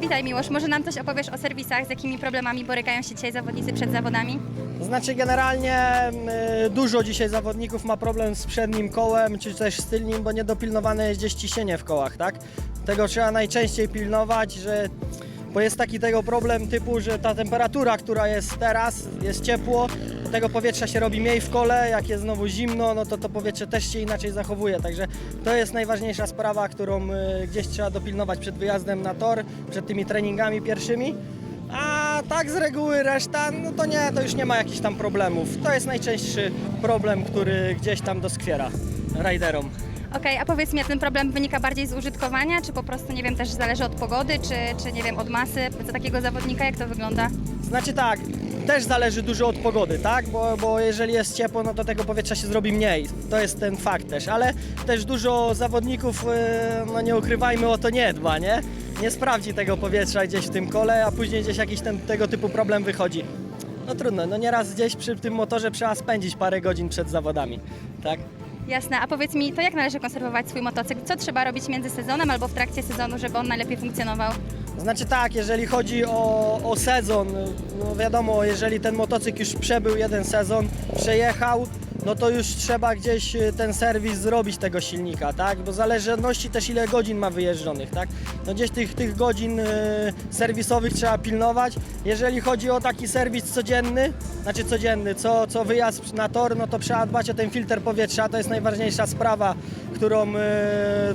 witaj Miłosz. Może nam coś opowiesz o serwisach, z jakimi problemami borykają się dzisiaj zawodnicy przed zawodami? Znaczy generalnie y, dużo dzisiaj zawodników ma problem z przednim kołem, czy też z tylnym, bo niedopilnowane jest gdzieś ciśnienie w kołach, tak? Tego trzeba najczęściej pilnować, że bo jest taki tego problem typu, że ta temperatura, która jest teraz, jest ciepło, tego powietrza się robi mniej w kole, jak jest znowu zimno, no to to powietrze też się inaczej zachowuje, także to jest najważniejsza sprawa, którą y, gdzieś trzeba dopilnować przed wyjazdem na tor, przed tymi treningami pierwszymi. A tak z reguły reszta, no to nie, to już nie ma jakichś tam problemów. To jest najczęstszy problem, który gdzieś tam doskwiera rajderom. Okej, a powiedz mi, a ten problem wynika bardziej z użytkowania, czy po prostu, nie wiem, też zależy od pogody, czy, czy nie wiem, od masy za takiego zawodnika, jak to wygląda? Znaczy tak, też zależy dużo od pogody, tak? Bo, bo jeżeli jest ciepło, no to tego powietrza się zrobi mniej. To jest ten fakt też, ale też dużo zawodników, e, no nie ukrywajmy, o to nie dba, nie? Nie sprawdzi tego powietrza gdzieś w tym kole, a później gdzieś jakiś ten, tego typu problem wychodzi. No trudno, no nieraz gdzieś przy tym motorze trzeba spędzić parę godzin przed zawodami, tak? Jasne, a powiedz mi, to jak należy konserwować swój motocykl? Co trzeba robić między sezonem albo w trakcie sezonu, żeby on najlepiej funkcjonował? Znaczy tak, jeżeli chodzi o, o sezon, no wiadomo, jeżeli ten motocykl już przebył jeden sezon, przejechał, no to już trzeba gdzieś y, ten serwis zrobić tego silnika, tak? Bo w zależności też ile godzin ma wyjeżdżonych, tak? No gdzieś tych, tych godzin y, serwisowych trzeba pilnować. Jeżeli chodzi o taki serwis codzienny, znaczy codzienny, co, co wyjazd na tor, no to trzeba dbać o ten filtr powietrza, to jest najważniejsza sprawa, którą y,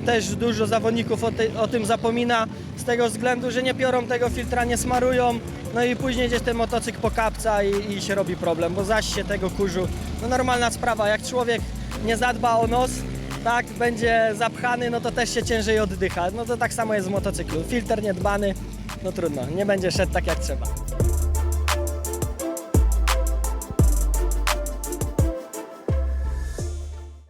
też dużo zawodników o, o tym zapomina, z tego względu, że nie piorą tego filtra, nie smarują, no i później gdzieś ten motocykl pokapca i, i się robi problem, bo zaś się tego kurzu, no normalna sprawa, jak człowiek nie zadba o nos, tak, będzie zapchany, no to też się ciężej oddycha, no to tak samo jest w motocyklu, filtr niedbany, no trudno, nie będzie szedł tak jak trzeba.